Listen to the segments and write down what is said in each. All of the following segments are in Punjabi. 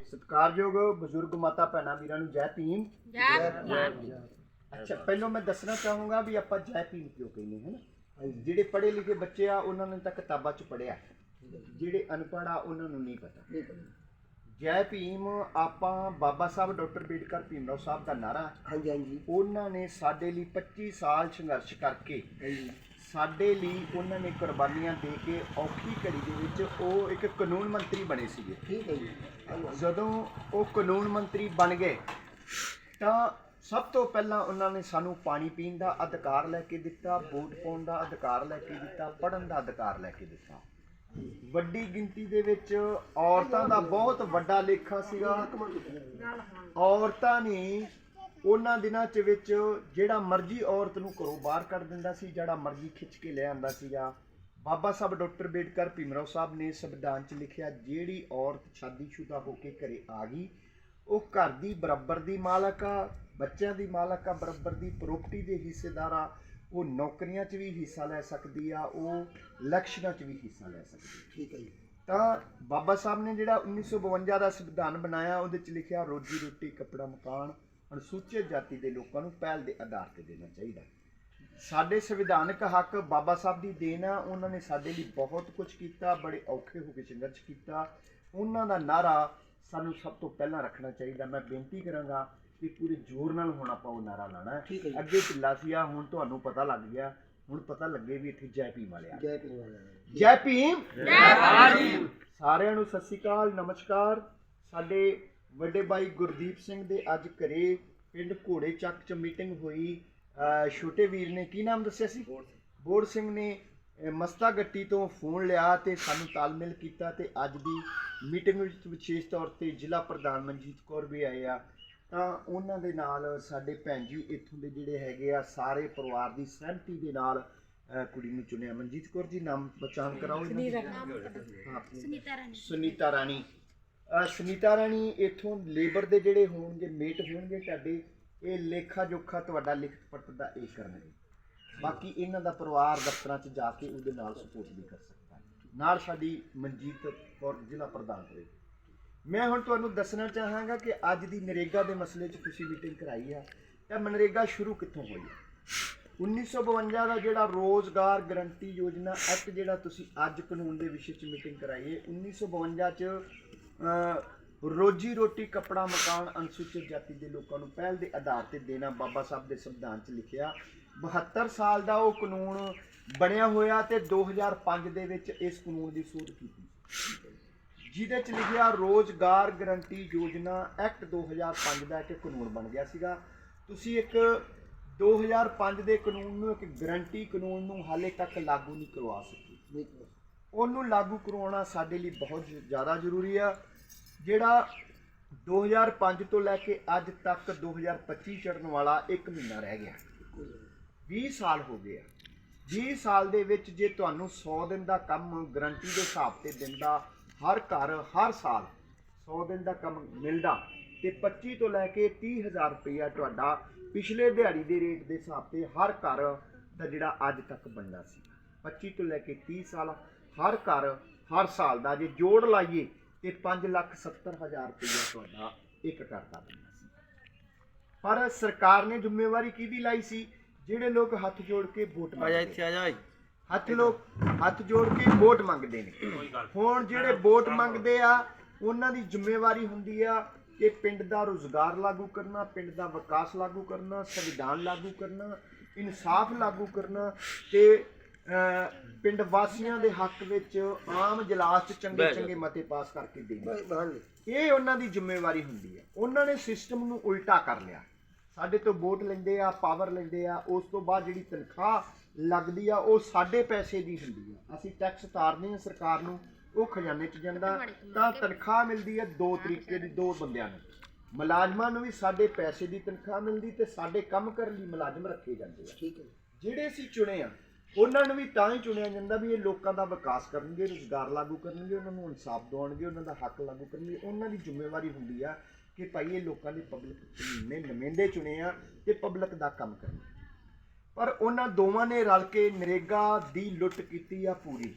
ਸਤਿਕਾਰਯੋਗ ਬਜ਼ੁਰਗ ਮਾਤਾ ਭੈਣਾਂ ਵੀਰਾਂ ਨੂੰ ਜੈ ਭੀਮ। ਜੈ ਅੱਛਾ ਪਹਿਲਾਂ ਮੈਂ ਦੱਸਣਾ ਚਾਹੂੰਗਾ ਵੀ ਆਪਾਂ ਜੈ ਭੀਮ ਕਿਉਂ ਕਹਿੰਦੇ ਹਾਂ ਨਾ? ਜਿਹੜੇ ਪੜ੍ਹੇ ਲਿਖੇ ਬੱਚੇ ਆ ਉਹਨਾਂ ਨੇ ਤਾਂ ਕਿਤਾਬਾਂ 'ਚ ਪੜ੍ਹਿਆ। ਜਿਹੜੇ ਅਨਪੜ੍ਹ ਆ ਉਹਨਾਂ ਨੂੰ ਨਹੀਂ ਪਤਾ। ਜੈ ਭੀਮ ਆਪਾਂ ਬਾਬਾ ਸਾਹਿਬ ਡਾਕਟਰ ਬੇਡਕਰ ਭੀਮਰਾਓ ਸਾਹਿਬ ਦਾ ਨਾਰਾ। ਹਾਂਜੀ ਹਾਂਜੀ। ਉਹਨਾਂ ਨੇ ਸਾਡੇ ਲਈ 25 ਸਾਲ ਸੰਘਰਸ਼ ਕਰਕੇ ਸਾਡੇ ਲਈ ਉਹਨਾਂ ਨੇ ਕੁਰਬਾਨੀਆਂ ਦੇ ਕੇ ਔਖੀ ਘੜੀ ਦੇ ਵਿੱਚ ਉਹ ਇੱਕ ਕਾਨੂੰਨ ਮੰਤਰੀ ਬਣੇ ਸੀਗੇ। ਠੀਕ ਹੈ ਜੀ। ਜਦੋਂ ਉਹ ਕਾਨੂੰਨ ਮੰਤਰੀ ਬਣ ਗਏ ਤਾਂ ਸਭ ਤੋਂ ਪਹਿਲਾਂ ਉਹਨਾਂ ਨੇ ਸਾਨੂੰ ਪਾਣੀ ਪੀਣ ਦਾ ਅਧਿਕਾਰ ਲੈ ਕੇ ਦਿੱਤਾ ਵੋਟ ਪਾਉਣ ਦਾ ਅਧਿਕਾਰ ਲੈ ਕੇ ਦਿੱਤਾ ਪੜ੍ਹਨ ਦਾ ਅਧਿਕਾਰ ਲੈ ਕੇ ਦਿੱਤਾ। ਵੱਡੀ ਗਿਣਤੀ ਦੇ ਵਿੱਚ ਔਰਤਾਂ ਦਾ ਬਹੁਤ ਵੱਡਾ ਲੇਖਾ ਸੀਗਾ। ਔਰਤਾਂ ਨੇ ਉਹਨਾਂ ਦਿਨਾਂ ਚ ਵਿੱਚ ਜਿਹੜਾ ਮਰਜ਼ੀ ਔਰਤ ਨੂੰ ਘਰੋਂ ਬਾਹਰ ਕੱਢ ਦਿੰਦਾ ਸੀ ਜਿਹੜਾ ਮਰਜ਼ੀ ਖਿੱਚ ਕੇ ਲੈ ਆਂਦਾ ਸੀਗਾ। ਬਾਬਾ ਸਾਹਿਬ ਡਾਕਟਰ ਬੇਡਕਰ ਭੀਮਰਾਓ ਸਾਹਿਬ ਨੇ ਸੰਵਿਧਾਨ ਚ ਲਿਖਿਆ ਜਿਹੜੀ ਔਰਤ ਸ਼ਾਦੀशुदा ਹੋ ਕੇ ਘਰੇ ਆ ਗਈ ਉਹ ਘਰ ਦੀ ਬਰਾਬਰ ਦੀ ਮਾਲਕ ਆ ਬੱਚਿਆਂ ਦੀ ਮਾਲਕ ਆ ਬਰਾਬਰ ਦੀ ਪ੍ਰਾਪਰਟੀ ਦੇ ਹਿੱਸੇਦਾਰ ਆ ਉਹ ਨੌਕਰੀਆਂ 'ਚ ਵੀ ਹਿੱਸਾ ਲੈ ਸਕਦੀ ਆ ਉਹ ਇਲੈਕਸ਼ਨਾਂ 'ਚ ਵੀ ਹਿੱਸਾ ਲੈ ਸਕਦੀ ਠੀਕ ਹੈ ਜੀ। ਤਾਂ ਬਾਬਾ ਸਾਹਿਬ ਨੇ ਜਿਹੜਾ 1952 ਦਾ ਸੰਵਿਧਾਨ ਬਣਾਇਆ ਉਹਦੇ 'ਚ ਲਿਖਿਆ ਰੋਜੀ ਰੋਟੀ ਕੱਪੜਾ ਮਕਾਨ ਅਨੁਸੂਚਿਤ ਜਾਤੀ ਦੇ ਲੋਕਾਂ ਨੂੰ ਪਹਿਲ ਦੇ ਆਧਾਰ ਤੇ ਦੇਣਾ ਚਾਹੀਦਾ ਸਾਡੇ ਸੰਵਿਧਾਨਕ ਹੱਕ ਬਾਬਾ ਸਾਹਿਬ ਦੀ ਦੇਣ ਆ ਉਹਨਾਂ ਨੇ ਸਾਡੇ ਲਈ ਬਹੁਤ ਕੁਝ ਕੀਤਾ ਬੜੇ ਔਖੇ ਹੋ ਕੇ ਸੰਘਰਸ਼ ਕੀਤਾ। ਉਹਨਾਂ ਦਾ ਨਾਰਾ ਸਾਨੂੰ ਸਭ ਤੋਂ ਪਹਿਲਾਂ ਰੱਖਣਾ ਚਾਹੀਦਾ। ਮੈਂ ਬੇਨਤੀ ਕਰਾਂਗਾ ਕਿ ਪੂਰੇ ਜ਼ੋਰ ਨਾਲ ਹੁਣ ਆਪਾਂ ਉਹ ਨਾਰਾ ਲਾਣਾ। ਅੱਗੇ ਢਿੱਲਾ ਸੀ ਆ ਹੁਣ ਤੁਹਾਨੂੰ ਪਤਾ ਲੱਗ ਗਿਆ। ਹੁਣ ਪਤਾ ਲੱਗੇ ਵੀ ਇੱਥੇ ਜੈ ਭੀਮ ਵਾਲਿਆ ਜੈ ਭੀਮ ਵਾਲਾ ਜੈ। ਭੀਮ! ਜੈ ਸਾਰਿਆਂ ਨੂੰ ਸਤਿ ਸ਼੍ਰੀ ਅਕਾਲ ਨਮਸਕਾਰ। ਸਾਡੇ ਵੱਡੇ ਭਾਈ ਗੁਰਦੀਪ ਸਿੰਘ ਦੇ ਅੱਜ ਘਰੇ ਪਿੰਡ ਘੋੜੇ ਚੱਕ ਚ ਮੀਟਿੰਗ ਹੋਈ। ਛੋਟੇ ਵੀਰ ਨੇ ਕੀ ਨਾਮ ਦੱਸਿਆ ਸੀ? ਬੋੜ ਸਿੰਘ। ਨੇ ਮਸਤਾ ਗੱਟੀ ਤੋਂ ਫੋਨ ਲਿਆ ਤੇ ਸਾਨੂੰ ਤਾਲਮੇਲ ਕੀਤਾ ਤੇ ਅੱਜ ਦੀ ਮੀਟਿੰਗ ਵਿੱਚ ਵਿਸ਼ੇਸ਼ ਤੌਰ ਤੇ ਜ਼ਿਲ੍ਹਾ ਪ੍ਰਧਾਨ ਮਨਜੀਤ ਕੌਰ ਵੀ ਆਏ ਆ। ਤਾਂ ਉਹਨਾਂ ਦੇ ਨਾਲ ਸਾਡੇ ਭੈਣ ਜੀ ਇੱਥੋਂ ਦੇ ਜਿਹੜੇ ਹੈਗੇ ਆ ਸਾਰੇ ਪਰਿਵਾਰ ਦੀ ਸਹਿਮਤੀ ਦੇ ਨਾਲ ਕੁੜੀ ਨੂੰ ਚੁਣਿਆ। ਮਨਜੀਤ ਕੌਰ ਜੀ ਨਾਮ ਪਛਾਣ ਕਰਾਓ। ਸੁਨੀਤਾ ਰਾਣੀ। ਸੁਨੀਤਾ ਰਾਣੀ। ਸੁਨੀਤਾ ਰਾਣੀ ਇਥੋਂ ਲੇਬਰ ਦੇ ਜਿਹੜੇ ਹੋਣਗੇ, ਮੇਟ ਹੋਣਗੇ ਤੁਹਾਡੇ, ਇਹ ਲੇਖਾ ਜੋਖਾ ਤੁਹਾਡਾ ਲਿਖਤ ਪੜਤ ਦਾ ਇਹ ਕਰਨਗੇ। ਬਾਕੀ ਇਹਨਾਂ ਦਾ ਪਰਿਵਾਰ ਦਫ਼ਤਰਾਂ 'ਚ ਜਾ ਕੇ ਉਹਦੇ ਨਾਲ ਸਪੋਰਟ ਵੀ ਕਰ ਸਕਦਾ ਨਾਲ ਸਾਡੀ ਮਨਜੀਤ ਕੌਰ ਜ਼ਿਲ੍ਹਾ ਪ੍ਰਧਾਨ ਹੋਏ। ਮੈਂ ਹੁਣ ਤੁਹਾਨੂੰ ਦੱਸਣਾ ਚਾਹਾਂਗਾ ਕਿ ਅੱਜ ਦੀ ਨਰੇਗਾ ਦੇ ਮਸਲੇ 'ਚ ਤੁਸੀਂ ਮੀਟਿੰਗ ਕਰਾਈ ਆ। ਤਾਂ ਮਨਰੇਗਾ ਸ਼ੁਰੂ ਕਿੱਥੋਂ ਹੋਈ? ਹੈ 1952 ਦਾ ਜਿਹੜਾ ਰੋਜ਼ਗਾਰ ਗਰੰਟੀ ਯੋਜਨਾ ਐਕਟ ਜਿਹੜਾ ਤੁਸੀਂ ਅੱਜ ਕਾਨੂੰਨ ਦੇ ਵਿਸ਼ੇ 'ਚ ਮੀਟਿੰਗ ਕਰਾਈ ਹੈ 1952 'ਚ ਰੋਜੀ ਰੋਟੀ, ਕੱਪੜਾ, ਮਕਾਨ, ਅਨੁਸੂਚਿਤ ਜਾਤੀ ਦੇ ਲੋਕਾਂ ਨੂੰ ਪਹਿਲ ਦੇ ਆਧਾਰ ਤੇ ਦੇਣਾ ਬਾਬਾ ਸਾਹਿਬ ਦੇ ਸੰਵਿਧਾਨ 'ਚ ਲਿਖਿਆ। 72 ਸਾਲ ਦਾ ਉਹ ਕਾਨੂੰਨ ਬਣਿਆ ਹੋਇਆ ਤੇ 2005 ਦੇ ਵਿੱਚ ਇਸ ਕਾਨੂੰਨ ਦੀ ਸੋਧ ਕੀਤੀ। ਜਿਹਦੇ 'ਚ ਲਿਖਿਆ, ਰੋਜ਼ਗਾਰ ਗਰੰਟੀ ਯੋਜਨਾ ਐਕਟ 2005 ਦਾ ਇੱਕ ਕਾਨੂੰਨ ਬਣ ਗਿਆ ਸੀਗਾ। ਤੁਸੀਂ ਇੱਕ 2005 ਦੇ ਕਾਨੂੰਨ ਨੂੰ, ਇੱਕ ਗਰੰਟੀ ਕਾਨੂੰਨ ਨੂੰ ਹਾਲੇ ਤੱਕ ਲਾਗੂ ਨਹੀਂ ਕਰਵਾ ਸਕੇ। ਉਹਨੂੰ ਲਾਗੂ ਕਰਵਾਉਣਾ ਸਾਡੇ ਲਈ ਬਹੁਤ ਜ਼ਿਆਦਾ ਜ਼ਰੂਰੀ ਆ। ਜਿਹੜਾ 2005 ਤੋਂ ਲੈ ਕੇ ਅੱਜ ਤੱਕ 2025 ਚੜਨ ਵਾਲਾ 1 ਮਹੀਨਾ ਰਹਿ ਗਿਆ। 20 ਸਾਲ ਹੋ ਗਏ ਆ। 20 ਸਾਲ ਦੇ ਵਿੱਚ ਜੇ ਤੁਹਾਨੂੰ 100 ਦਿਨ ਦਾ ਕੰਮ ਗਰੰਟੀ ਦੇ ਹਿਸਾਬ ਤੇ ਦਿੰਦਾ ਹਰ ਘਰ, ਹਰ ਸਾਲ 100 ਦਿਨ ਦਾ ਕੰਮ ਮਿਲਦਾ ਤੇ 25 ਤੋਂ ਲੈ ਕੇ 30000 ਰੁਪਇਆ ਤੁਹਾਡਾ ਪਿਛਲੇ ਦਿਹਾੜੀ ਦੇ ਰੇਟ ਦੇ ਹਿਸਾਬ ਤੇ ਹਰ ਘਰ ਦਾ ਜਿਹੜਾ ਅੱਜ ਤੱਕ ਬਣਦਾ ਸੀ। 25 ਤੋਂ ਲੈ ਕੇ 30 ਸਾਲ ਹਰ ਘਰ ਹਰ ਸਾਲ ਦਾ ਜੇ ਜੋੜ ਲਾਈਏ ਤੇ 5 ਲੱਖ 70 ਹਜ਼ਾਰ ਰੁਪਇਆ ਤੁਹਾਡਾ ਇੱਕ ਘਰ ਦਾ ਬਣਦਾ ਸੀ। ਪਰ ਸਰਕਾਰ ਨੇ ਜ਼ਿੰਮੇਵਾਰੀ ਕਿਹਦੀ ਲਾਈ ਸੀ? ਜਿਹੜੇ ਲੋਕ ਹੱਥ ਜੋੜ ਕੇ ਵੋਟ ਮੰਗਦੇ ਆ ਜਾ ਹੱਥ ਲੋਕ ਹੱਥ ਜੋੜ ਕੇ ਵੋਟ ਮੰਗਦੇ ਨੇ। ਹੁਣ ਜਿਹੜੇ ਵੋਟ ਮੰਗਦੇ ਆ ਉਹਨਾਂ ਦੀ ਜ਼ਿੰਮੇਵਾਰੀ ਹੁੰਦੀ ਆ ਕਿ ਪਿੰਡ ਦਾ ਰੋਜ਼ਗਾਰ ਲਾਗੂ ਕਰਨਾ ਪਿੰਡ ਦਾ ਵਿਕਾਸ ਲਾਗੂ ਕਰਨਾ ਸੰਵਿਧਾਨ ਲਾਗੂ ਕਰਨਾ ਇਨਸਾਫ ਲਾਗੂ ਕਰਨਾ ਤੇ ਪਿੰਡ ਵਾਸੀਆਂ ਦੇ ਹੱਕ ਵਿੱਚ ਆਮ ਜਲਾਸ 'ਚ ਚੰਗੇ ਚੰਗੇ ਮਤੇ ਪਾਸ ਕਰਕੇ ਦੇਣੇ ਇਹ ਉਹਨਾਂ ਦੀ ਜ਼ਿੰਮੇਵਾਰੀ ਹੁੰਦੀ ਹੈ। ਉਹਨਾਂ ਨੇ ਸਿਸਟਮ ਨੂੰ ਉਲਟਾ ਕਰ ਲਿਆ। ਸਾਡੇ ਤੋਂ ਵੋਟ ਲੈਂਦੇ ਆ ਪਾਵਰ ਲੈਂਦੇ ਆ ਉਸ ਤੋਂ ਬਾਅਦ ਜਿਹੜੀ ਤਨਖਾਹ ਲੱਗਦੀ ਆ ਉਹ ਸਾਡੇ ਪੈਸੇ ਦੀ ਹੁੰਦੀ ਆ। ਅਸੀਂ ਟੈਕਸ ਤਾਰਦੇ ਆ ਸਰਕਾਰ ਨੂੰ ਉਹ ਖਜ਼ਾਨੇ 'ਚ ਜਾਂਦਾ ਤਾਂ ਤਨਖਾਹ ਮਿਲਦੀ ਹੈ ਦੋ ਤਰੀਕੇ ਦੀ ਦੋ ਬੰਦਿਆਂ ਨੂੰ। ਮੁਲਾਜ਼ਮਾਂ ਨੂੰ ਵੀ ਸਾਡੇ ਪੈਸੇ ਦੀ ਤਨਖਾਹ ਮਿਲਦੀ ਤੇ ਸਾਡੇ ਕੰਮ ਕਰਨ ਲਈ ਮੁਲਾਜ਼ਮ ਰੱਖੇ ਜਾਂਦੇ ਆ। ਠੀਕ ਹੈ। ਜਿਹੜੇ ਅਸੀਂ ਚੁਣੇ ਆ ਉਹਨਾਂ ਨੂੰ ਵੀ ਤਾਂ ਹੀ ਚੁਣਿਆ ਜਾਂਦਾ ਵੀ ਇਹ ਲੋਕਾਂ ਦਾ ਵਿਕਾਸ ਕਰਨਗੇ, ਰੁਜ਼ਗਾਰ ਲਾਗੂ ਕਰਨਗੇ, ਉਹਨਾਂ ਨੂੰ ਇਨਸਾਫ ਦਿਵਾਉਣਗੇ, ਉਹਨਾਂ ਦਾ ਹੱਕ ਲਾਗੂ ਕਰਨਗੇ। ਉਹਨਾਂ ਦੀ ਜ਼ਿੰਮੇਵਾਰੀ ਹੁੰਦੀ ਆ ਕਿ ਭਾਈ ਇਹ ਲੋਕਾਂ ਦੇ ਪਬਲਿਕ ਨੇ ਨੁਮਾਇੰਦੇ ਚੁਣੇ ਆ ਤੇ ਪਬਲਿਕ ਦਾ ਕੰਮ ਕਰਨਾ ਪਰ ਉਹਨਾਂ ਦੋਵਾਂ ਨੇ ਰਲ ਕੇ ਨਰੇਗਾ ਦੀ ਲੁੱਟ ਕੀਤੀ ਆ ਪੂਰੀ।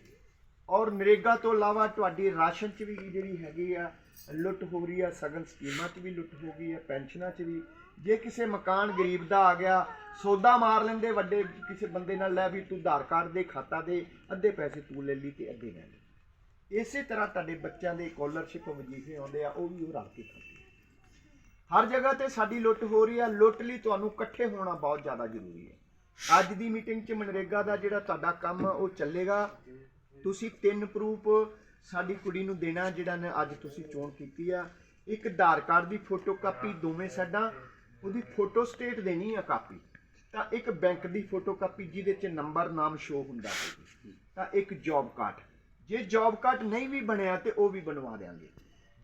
ਔਰ ਨਰੇਗਾ ਤੋਂ ਇਲਾਵਾ ਤੁਹਾਡੀ ਰਾਸ਼ਨ 'ਚ ਵੀ ਜਿਹੜੀ ਹੈਗੀ ਆ ਲੁੱਟ ਹੋ ਰਹੀ ਆ, ਸਗਨ ਸਕੀਮਾਂ 'ਚ ਵੀ ਲੁੱਟ ਹੋ ਗਈ ਆ, ਪੈਨਸ਼ਨਾਂ 'ਚ ਵੀ ਜੇ ਕਿਸੇ ਮਕਾਨ ਗਰੀਬ ਦਾ ਆ ਗਿਆ, ਸੌਦਾ ਮਾਰ ਲੈਂਦੇ, ਵੱਡੇ ਕਿਸੇ ਬੰਦੇ ਨਾਲ ਲੈ ਵੀ ਤੂੰ ਆਧਾਰ ਕਾਰਡ ਦੇ, ਖਾਤਾ ਦੇ, ਅੱਧੇ ਪੈਸੇ ਤੂੰ ਲੈ ਲਈ ਤੇ ਅੱਧੇ ਲੈ ਲਈ। ਇਸੇ ਤਰ੍ਹਾਂ ਤੁਹਾਡੇ ਬੱਚਿਆਂ ਦੇ ਸਕਾਲਰਸ਼ਿਪ ਵਜੀਫੇ ਆਉਂਦੇ ਆ, ਉਹ ਵੀ ਉਹ ਰਲ ਕੇ ਖਾਂਦੇ ਹਰ ਜਗ੍ਹਾ ਤੇ ਸਾਡੀ ਲੁੱਟ ਹੋ ਰਹੀ ਆ, ਲੁੱਟ ਲਈ ਤੁਹਾਨੂੰ ਇਕੱਠੇ ਹੋਣਾ ਬਹੁਤ ਜ਼ਿਆਦਾ ਜ਼ਰੂਰੀ ਹੈ ਅੱਜ ਦੀ ਮੀਟਿੰਗ 'ਚ ਮਨਰੇਗਾ ਦਾ ਜਿਹੜਾ ਤੁਹਾਡਾ ਕੰਮ ਉਹ ਚੱਲੇਗਾ। ਤੁਸੀਂ ਤਿੰਨ ਪ੍ਰੂਫ ਸਾਡੀ ਕੁੜੀ ਨੂੰ ਦੇਣਾ, ਜਿਹੜਾ ਨੇ ਅੱਜ ਤੁਸੀਂ ਚੋਣ ਕੀਤੀ ਆ। ਇੱਕ ਆਧਾਰ ਕਾਰਡ ਦੀ ਫੋਟੋ ਕਾਪੀ ਦੋਵੇਂ ਸਾਡਾ ਉਹਦੀ ਫੋਟੋ ਸਟੇਟ ਦੇਣੀ ਆ ਕਾਪੀ, ਤਾਂ ਇੱਕ ਬੈਂਕ ਦੀ ਫੋਟੋ ਕਾਪੀ ਜਿਹਦੇ 'ਚ ਨੰਬਰ ਨਾਮ ਸ਼ੋ ਹੁੰਦਾ ਹੋਵੇ ਤਾਂ ਇੱਕ ਜੌਬ ਕਾਰਡ ਜੇ ਜੌਬ ਕਾਰਡ ਨਹੀਂ ਵੀ ਬਣਿਆ ਤੇ ਉਹ ਵੀ ਬਣਵਾ ਦੇਾਂਗੇ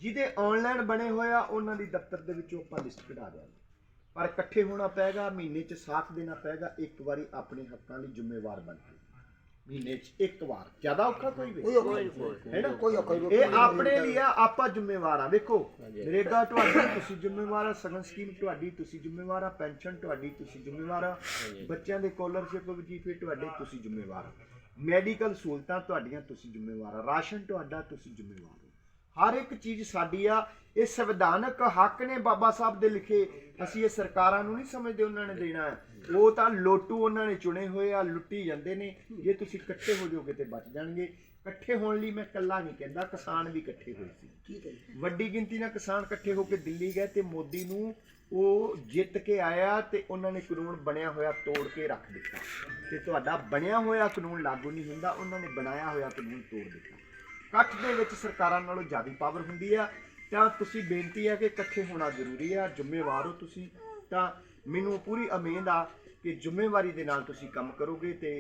ਜਿਹਦੇ ਆਨਲਾਈਨ ਬਣੇ ਹੋਇਆ ਉਹਨਾਂ ਦੀ ਦਫ਼ਤਰ ਦੇ ਵਿੱਚੋਂ ਆਪਾਂ ਲਿਸਟ ਕਢਾ ਦਿਆਂਗੇ। ਪਰ ਇਕੱਠੇ ਹੋਣਾ ਪਏਗਾ ਮਹੀਨੇ 'ਚ ਸਾਥ ਦੇਣਾ ਪਏਗਾ ਇੱਕ ਵਾਰੀ ਆਪਣੇ ਹੱਕਾਂ ਲਈ ਜ਼ਿੰਮੇਵਾਰ ਬਣ ਕੇ। ਮਹੀਨੇ 'ਚ ਇੱਕ ਵਾਰ ਜ਼ਿਆਦਾ ਔਖਾ ਕੋਈ ਵੀ ਕੋਈ ਔਖਾ ਹੈ ਨਾ? ਕੋਈ ਔਖਾ ਨਹੀਂ। ਇਹ ਆਪਣੇ ਲਈ ਆ ਆਪਾਂ ਜ਼ਿੰਮੇਵਾਰ ਆ। ਵੇਖੋ ਨਰੇਗਾ ਤੁਹਾਡੀ ਤੁਸੀਂ ਜ਼ਿੰਮੇਵਾਰ ਆ ਸਗਨ ਸਕੀਮ ਤੁਹਾਡੀ ਤੁਸੀਂ ਜ਼ਿੰਮੇਵਾਰ ਆ ਪੈਨਸ਼ਨ ਤੁਹਾਡੀ ਤੁਸੀਂ ਜ਼ਿੰਮੇਵਾਰ ਆ। ਬੱਚਿਆਂ ਦੇ ਸਕਾਲਰਸ਼ਿਪ ਵਜੀਫੇ ਤੁਹਾਡੇ ਤੁਸੀਂ ਜ਼ਿੰਮੇਵਾਰ ਆ। ਮੈਡੀਕਲ ਸਹੂਲਤਾਂ ਤੁਹਾਡੀਆਂ ਤੁਸੀਂ ਜ਼ਿੰਮੇਵਾਰ ਆ। ਰਾਸ਼ਨ ਤੁਹਾਡਾ ਤੁਸੀਂ ਜ਼ਿੰਮੇਵਾਰ ਹਰ ਇੱਕ ਚੀਜ਼ ਸਾਡੀ ਆ ਇਹ ਸੰਵਿਧਾਨਕ ਹੱਕ ਨੇ ਬਾਬਾ ਸਾਹਿਬ ਦੇ ਲਿਖੇ। ਅਸੀਂ ਇਹ ਸਰਕਾਰਾਂ ਨੂੰ ਨਹੀਂ ਸਮਝਦੇ ਉਹਨਾਂ ਨੇ ਦੇਣਾ। ਉਹ ਤਾਂ ਲੋਟੂ ਉਹਨਾਂ ਨੇ ਚੁਣੇ ਹੋਏ ਆ ਲੁੱਟੀ ਜਾਂਦੇ ਨੇ। ਜੇ ਤੁਸੀਂ ਇਕੱਠੇ ਹੋ ਜਾਓਗੇ ਤੇ ਬਚ ਜਾਣਗੇ। ਇਕੱਠੇ ਹੋਣ ਲਈ ਮੈਂ ਇਕੱਲਾ ਨਹੀਂ ਕਹਿੰਦਾ ਕਿਸਾਨ ਵੀ ਇਕੱਠੇ ਹੋਏ ਸੀ। ਠੀਕ ਹੈ ਜੀ। ਵੱਡੀ ਗਿਣਤੀ ਨਾਲ ਕਿਸਾਨ ਇਕੱਠੇ ਹੋ ਕੇ ਦਿੱਲੀ ਗਏ ਤੇ ਮੋਦੀ ਨੂੰ ਉਹ ਜਿੱਤ ਕੇ ਆਇਆ ਤੇ ਉਹਨਾਂ ਨੇ ਕਾਨੂੰਨ ਬਣਿਆ ਹੋਇਆ ਤੋੜ ਕੇ ਰੱਖ ਦਿੱਤਾ। ਤੇ ਤੁਹਾਡਾ ਬਣਿਆ ਹੋਇਆ ਕਾਨੂੰਨ ਲਾਗੂ ਨਹੀਂ ਹੁੰਦਾ ਉਹਨਾਂ ਨੇ ਬਣਾਇਆ ਹੋਇਆ ਕਾਨੂੰਨ ਤੋੜ ਦਿੱਤਾ। ਇਕੱਠ ਦੇ ਵਿੱਚ ਸਰਕਾਰਾਂ ਨਾਲੋਂ ਜ਼ਿਆਦਾ ਪਾਵਰ ਹੁੰਦੀ ਆ। ਤਾਂ ਤੁਸੀਂ ਬੇਨਤੀ ਹੈ ਕਿ ਇਕੱਠੇ ਹੋਣਾ ਜ਼ਰੂਰੀ ਆ ਜ਼ਿੰਮੇਵਾਰ ਹੋ ਤੁਸੀਂ। ਤਾਂ ਮੈਨੂੰ ਪੂਰੀ ਉਮੀਦ ਆ ਕਿ ਜ਼ਿੰਮੇਵਾਰੀ ਦੇ ਨਾਲ ਤੁਸੀਂ ਕੰਮ ਕਰੋਗੇ ਤੇ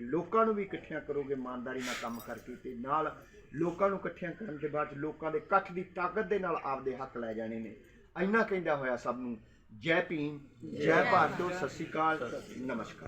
ਲੋਕਾਂ ਨੂੰ ਵੀ ਇਕੱਠਿਆਂ ਕਰੋਗੇ ਇਮਾਨਦਾਰੀ ਨਾਲ ਕੰਮ ਕਰਕੇ ਤੇ ਨਾਲ ਲੋਕਾਂ ਨੂੰ ਇਕੱਠਿਆਂ ਕਰਨ ਦੇ ਬਾਅਦ ਲੋਕਾਂ ਦੇ ਇਕੱਠ ਦੀ ਤਾਕਤ ਦੇ ਨਾਲ ਆਪਦੇ ਹੱਕ ਲੈ ਜਾਣੇ ਨੇ। ਇੰਨਾ ਕਹਿੰਦਾ ਹੋਇਆ ਸਭ ਨੂੰ ਜੈ ਭੀਮ ਜੈ ਭਾਰਤੋ ਸਤਿ ਸ਼੍ਰੀ ਅਕਾਲ ਨਮਸਕਾਰ।